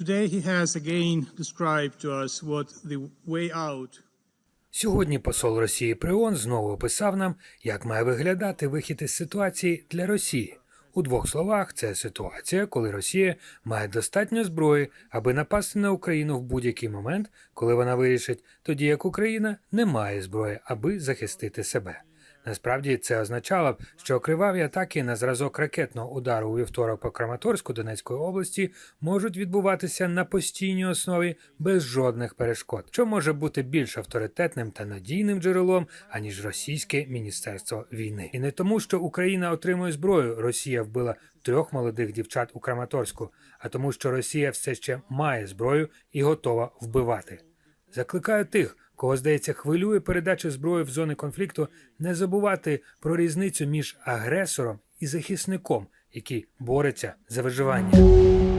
Today he has again described to us what the way out Сьогодні посол Росії при ООН знову описав нам, як має виглядати вихід із ситуації для Росії. У двох словах, це ситуація, коли Росія має достатньо зброї, аби напасти на Україну в будь-який момент, коли вона вирішить, тоді як Україна не має зброї, аби захистити себе. Насправді це означало б, що криваві атаки на зразок ракетного удару у вівторок по Краматорську Донецької області можуть відбуватися на постійній основі без жодних перешкод, що може бути більш авторитетним та надійним джерелом аніж російське міністерство війни. І не тому, що Україна отримує зброю, Росія вбила трьох молодих дівчат у Краматорську, а тому, що Росія все ще має зброю і готова вбивати. Закликаю тих, кого здається хвилює передача зброї в зони конфлікту, не забувати про різницю між агресором і захисником, який бореться за виживання.